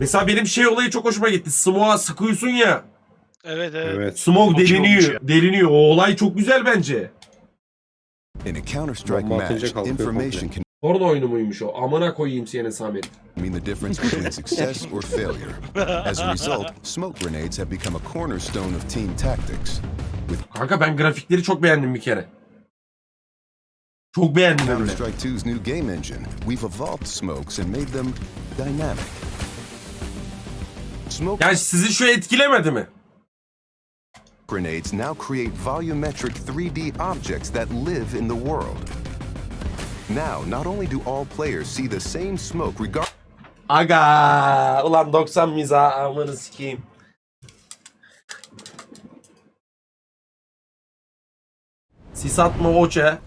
Mesela benim şey olayı çok hoşuma gitti. Smoke'a sıkıyorsun ya. Evet evet. Evet. Smoke Çok iyi olmuş deliniyor. ya. Deliniyor. O olay çok güzel bence. In a Counter-Strike Bomba atınca match, kalkıyor information can Porno oyunu muymuş o? Amına koyayım seni Samet. mean the difference between success or failure. As a result, smoke grenades have become a cornerstone of team tactics. With Kanka ben grafikleri çok beğendim bir kere. Çok beğendim hem de. Counter-Strike 2's new game engine, we've evolved smokes and made them dynamic. Smoke Yani sizi şu etkilemedi mi? grenades now create volumetric 3D objects that live in the world. Now, not only do all players see the same smoke regardless Aga ulan 90 miza amanı sikeyim. Sis atma oçe.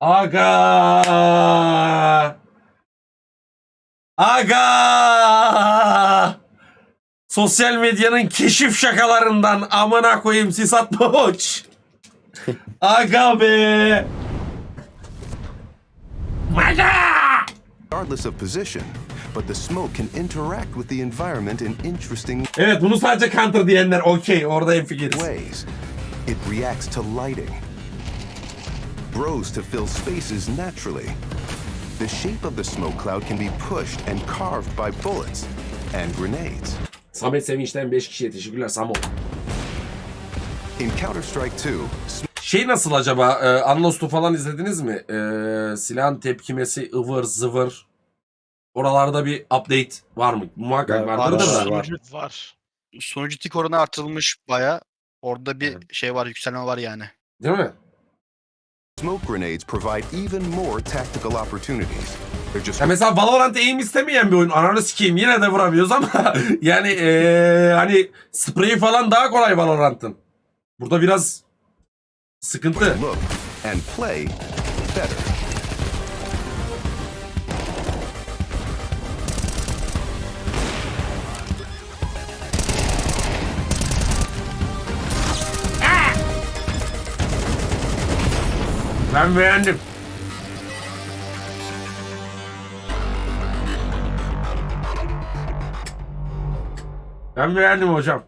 Aga. Aga. Sosyal medyanın keşif şakalarından amına koyayım sis atma oç. Aga be. Maga. of position, but the smoke can interact with the environment in interesting Evet bunu sadece counter diyenler okey orada hemfikiriz. ways. It reacts to lighting, grows to fill spaces naturally. The shape of the smoke cloud can be pushed and carved by bullets and grenades. Samet Sevinç'ten 5 kişiye teşekkürler Samo. In Counter-Strike 2, Şey nasıl acaba? E, Unlost'u falan izlediniz mi? E, silahın tepkimesi ıvır zıvır. Oralarda bir update var mı? Muhakkak Var, vardır var, da. var. Sonucu var. Sonucu tik oranı artırılmış baya. Orada bir şey var, yükselme var yani. Değil mi? Smoke grenades provide even more tactical opportunities. They're just Ya mesela Valorant aim istemeyen bir oyun. Ananı sikeyim yine de vuramıyoruz ama yani e, hani sprey falan daha kolay Valorant'ın. Burada biraz sıkıntı. look and play better. Ben beğendim. Ben beğendim hocam.